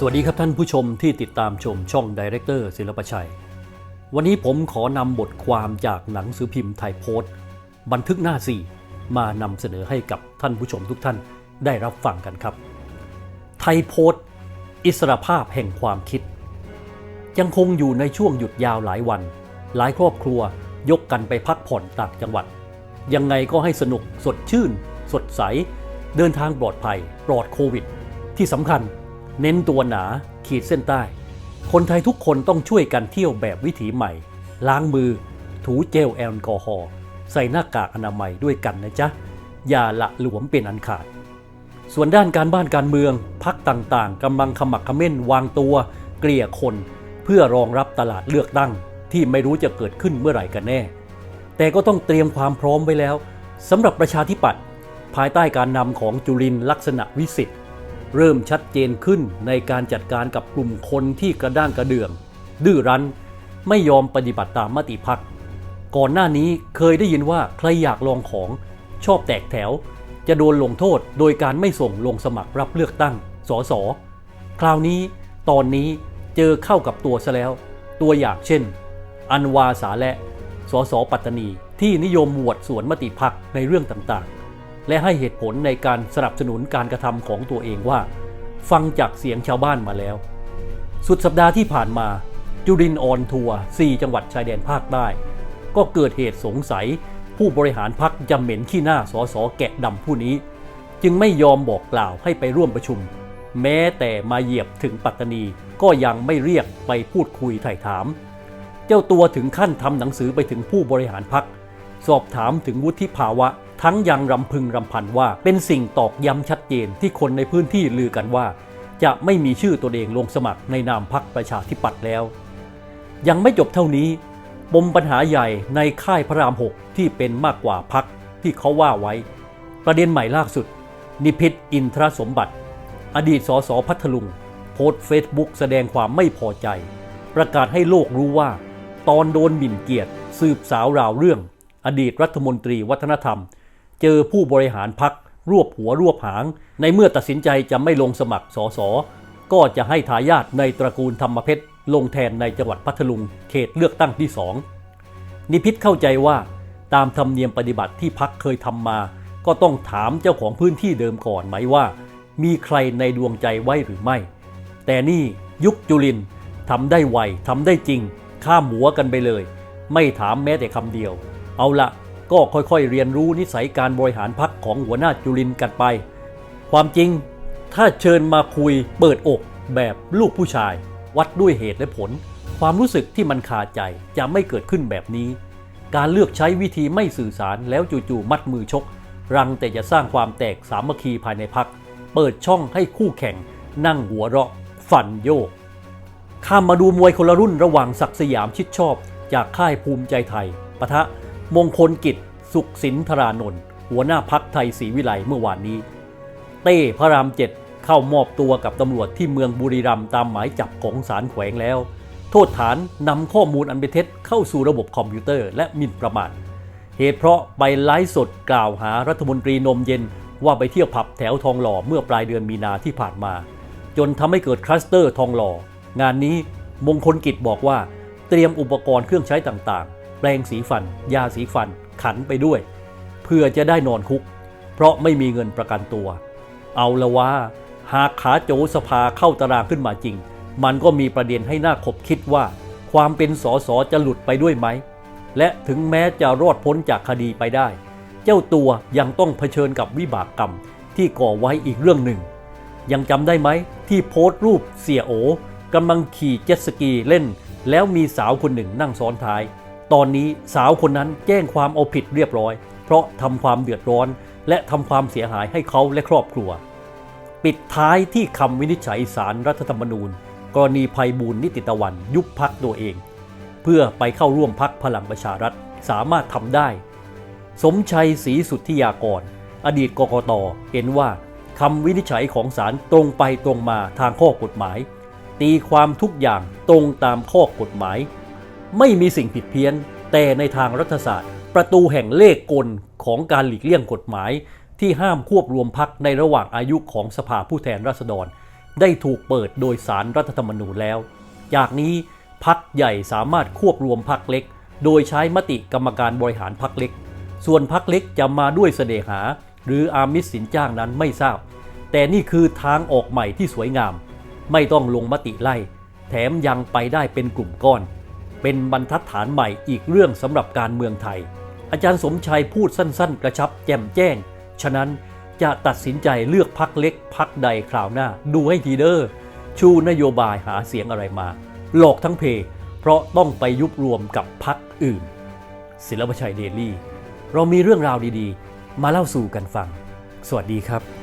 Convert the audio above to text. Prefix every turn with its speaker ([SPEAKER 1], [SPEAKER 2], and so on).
[SPEAKER 1] สวัสดีครับท่านผู้ชมที่ติดตามชมช่องดีเรคเตอร์ศิลปชัย วันนี้ผมขอนำบทความจากหนังสือพิมพ์ไทยโพสต์ บันทึกหน้าสี่มานำเสนอให้กับท่านผู้ชมทุกท่านได้รับฟังกันครับ ไทยโพสต์ อิสรภาพแห่งความคิด ยังคงอยู่ในช่วงหยุดยาวหลายวัน หลายครอบครัวยกกันไปพักผ่อนต่างจังหวัด ยังไงก็ให้สนุกสดชื่น สดใส เดินทางปลอดภัยปลอดโควิด ที่สำคัญ เน้นตัวหนาขีดเส้นใต้ คนไทยทุกคนต้องช่วยกันเที่ยวแบบวิถีใหม่ ล้างมือ ถูเจลแอลกอฮอล์ใส่หน้ากากอนามัยด้วยกันนะจ๊ะ อย่าละหลวมเป็นอันขาด ส่วนด้านการบ้านการเมืองพักต่างๆกำลังขมักขม้นวางตัว เกลี่ยคนเพื่อรองรับตลาดเลือกตั้ง ที่ไม่รู้จะเกิดขึ้นเมื่อไหร่กันแน่ แต่ก็ต้องเตรียมความพร้อมไว้แล้วสำหรับประชาธิปัตย์ภายใต้การนำของจุลินลักษณะวิสิทธิ เริ่มชัดเจนขึ้นในการจัดการกับกลุ่มคนที่กระด้างกระเดื่อง ดื้อรั้นไม่ยอมปฏิบัติตามมติพัก ก่อนหน้านี้เคยได้ยินว่าใครอยากลองของชอบแตกแถว จะโดนลงโทษโดยการไม่ส่งลงสมัครรับเลือกตั้ง สส คราวนี้ตอนนี้เจอเข้ากับตัวซะแล้ว ตัวอย่างเช่น อันวาสาและ สสปัตตานี ที่นิยมหมวดสวนมติพักในเรื่องต่างๆ และให้เหตุผลในการสนับสนุนการกระทำของตัวเองว่า ฟังจากเสียงชาวบ้านมาแล้ว สุดสัปดาห์ที่ผ่านมา จุรินออนทัวร์4จังหวัดชายแดนภาคใต้ก็เกิดเหตุสงสัย ผู้บริหารพักจำเหม็นขี้หน้าสอสอแกะดำผู้นี้ จึงไม่ยอมบอกกล่าวให้ไปร่วมประชุม แม้แต่มาเหยียบถึงปัตตานีก็ยังไม่เรียกไปพูดคุยไถ่ถาม เจ้าตัวถึงขั้นทำหนังสือไปถึงผู้บริหารพัก สอบถามถึงวุฒิภาวะ ทั้งยังรำพึงรำพันว่าเป็นสิ่งตอกย้ำชัดเจนที่คนในพื้นที่ลือกันว่า จะไม่มีชื่อตัวเองลงสมัครในนามพักประชาธิปัตย์แล้ว ยังไม่จบเท่านี้ปมปัญหาใหญ่ในค่ายพระรามหกที่เป็นมากกว่าพักที่เขาว่าไว้ ประเด็นใหม่ล่าสุด นิพิษอินทรสมบัติ อดีตสสพัทลุง โพสต์เฟซบุ๊กแสดงความไม่พอใจ ประกาศให้โลกรู้ว่า ตอนโดนหมิ่นเกียรติ สืบสาวราวเรื่อง อดีตรัฐมนตรีวัฒนธรรม เจอผู้บริหารพักรวบหัวรวบหาง ในเมื่อตัดสินใจจะไม่ลงสมัครสสก็จะให้ทายาทในตระกูลธรรมเพชรลงแทนในจังหวัดพัทลุงเขตเลือกตั้งที่สองนิพิษเข้าใจว่าตามธรรมเนียมปฏิบัติที่พักเคยทำมา ก็ต้องถามเจ้าของพื้นที่เดิมก่อนไหมว่า มีใครในดวงใจไว้หรือไม่ แต่นี่ยุคจุลินทำได้ไวทำได้จริง ข้ามหัวกันไปเลย ไม่ถามแม้แต่คำเดียว เอาละ ก็ค่อยๆเรียนรู้นิสัยการบริหารพักของหัวหน้าจุลินกันไป ความจริง ถ้าเชิญมาคุยเปิดอกแบบลูกผู้ชาย วัดด้วยเหตุและผล ความรู้สึกที่มันคาใจจะไม่เกิดขึ้นแบบนี้ การเลือกใช้วิธีไม่สื่อสารแล้วจู่ๆมัดมือชก รังแต่จะสร้างความแตกสามัคคีภายในพัก เปิดช่องให้คู่แข่ง นั่งหัวเราะฝันโยกข้ามมาดูมวยคนละรุ่นระหว่างศักสยามชิดชอบ จากค่ายภูมิใจไทยปะทะ มงคลกิจ สุขสินธารานนท์หัวหน้าพักไทยศรีวิไลเมื่อวานนี้ เต้พระรามเจ็ดเข้ามอบตัวกับตำรวจที่เมืองบุรีรัมย์ตามหมายจับของศาลแขวงแล้ว โทษฐานนำข้อมูลอันเป็นเท็จเข้าสู่ระบบคอมพิวเตอร์และหมิ่นประมาทเหตุเพราะไปไลฟ์สดกล่าวหารัฐมนตรีนมเย็น ว่าไปเที่ยวผับแถวทองหล่อเมื่อปลายเดือนมีนาที่ผ่านมา จนทำให้เกิดคลัสเตอร์ทองหล่อ งานนี้มงคลกิจบอกว่าเตรียมอุปกรณ์เครื่องใช้ต่าง แปรงสีฟัน ยาสีฟัน ขันไปด้วย เพื่อจะได้นอนคุก เพราะไม่มีเงินประกันตัว เอาละว่า หากขาโจสภาเข้าตารางขึ้นมาจริง มันก็มีประเด็นให้หน่าขบคิดว่า ความเป็นสสจะหลุดไปด้วยไหม และถึงแม้จะรอดพ้นจากคดีไปได้ เจ้าตัวยังต้องเผชิญกับวิบากกรรมที่ก่อไว้อีกเรื่องหนึ่ง ยังจำได้ไหมที่โพสต์รูปเสียโอกำลังขี่เจ็ตสกีเล่น แล้วมีสาวคนหนึ่งนั่งซ้อนท้าย ตอนนี้สาวคนนั้นแจ้งความเอาผิดเรียบร้อย เพราะทำความเดือดร้อน และทำความเสียหายให้เขาและครอบครัว ปิดท้ายที่คำวินิจฉัยสารรัฐธรรมนูญ กรณีภัยบูลนิติตะวันยุบพักตัวเอง เพื่อไปเข้าร่วมพักพลังประชารัฐสามารถทำได้ สมชัยศรีสุทธิยากร อดีตกกตเห็นว่าคำวินิจฉัยของศาลตรงไปตรงมาทางข้อกฎหมาย ตีความทุกอย่างตรงตามข้อกฎหมาย ไม่มีสิ่งผิดเพี้ยน แต่ในทางรัฐศาสตร์ ประตูแห่งเลขกลของการหลีกเลี่ยงกฎหมาย ที่ห้ามควบรวมพักในระหว่างอายุของสภาผู้แทนราษฎร ได้ถูกเปิดโดยสารรัฐธรรมนูญแล้ว จากนี้พักใหญ่สามารถควบรวมพักเล็ก โดยใช้มติกรรมการบริหารพักเล็ก ส่วนพักเล็กจะมาด้วยเสน่หา หรืออามิสสินจ้างนั้นไม่ทราบ แต่นี่คือทางออกใหม่ที่สวยงาม ไม่ต้องลงมติไล่ แถมยังไปได้เป็นกลุ่มก้อน เป็นบรรทัดฐานใหม่อีกเรื่องสำหรับการเมืองไทย อาจารย์สมชัยพูดสั้นๆ กระชับแจ่มแจ้ง ฉะนั้นจะตัดสินใจเลือกพักเล็กพักใดคราวหน้า ดูให้ทีเดอร์ชูนโยบายหาเสียงอะไรมา หลอกทั้งเพ เพราะต้องไปยุบรวมกับพักอื่น ศิลปชัยเดลี่ เรามีเรื่องราวดีๆ มาเล่าสู่กันฟัง สวัสดีครับ